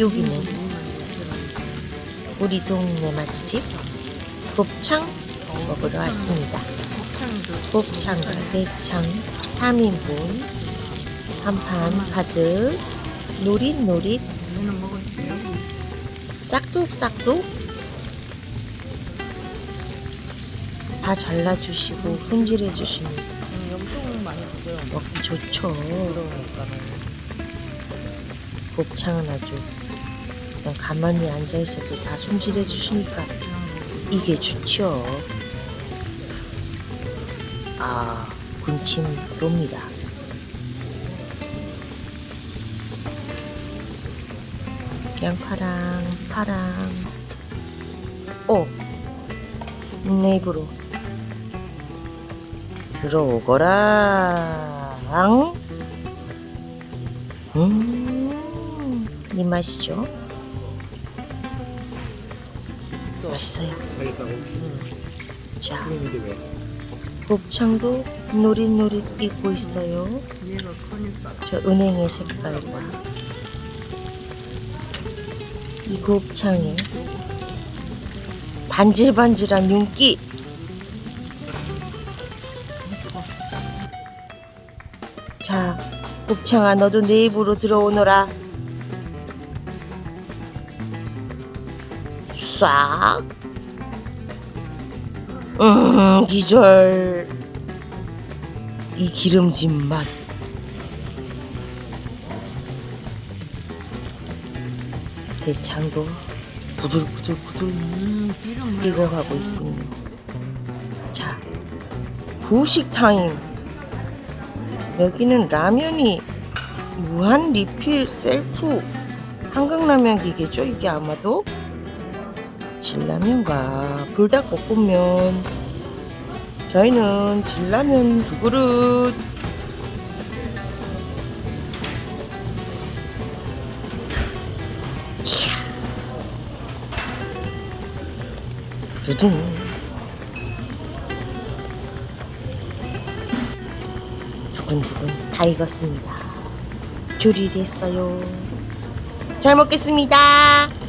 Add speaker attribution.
Speaker 1: 여기는 우리 동네 맛집 곱창 먹으러 왔습니다. 곱창과 대창 3인분 한판 가득 노릿노릿 싹둑싹둑 다 잘라주시고
Speaker 2: 많이 드세요.
Speaker 1: 먹기 좋죠. 곱창은 아주 그냥 가만히 앉아있어도 다 손질해 주시니까 이게 좋죠. 아, 군침 돕니다. 양파랑 파랑 오! 내 입으로 들어오거라 앙? 음, 이 맛이죠? 맛있어요.
Speaker 2: 맛있다고?
Speaker 1: 자,
Speaker 2: 그런데 왜?
Speaker 1: 곱창도 노릿노릿 익고 있어요.
Speaker 2: 얘가 크니까.
Speaker 1: 저 은행의 색깔과 이 곱창의 반질반질한 윤기. 자, 곱창아 너도 내 입으로 들어오너라. 싹. 음, 기절. 이 기름진 맛. 대창도 부들부들부들 익어가고 있군요. 자, 후식 타임. 여기는 라면이 무한 리필 셀프 한강라면 기계죠. 이게 아마도 진라면과 불닭볶음면. 저희는 진라면 두 그릇. 두둥. 두근두근 다 익었습니다. 조리됐어요. 잘 먹겠습니다.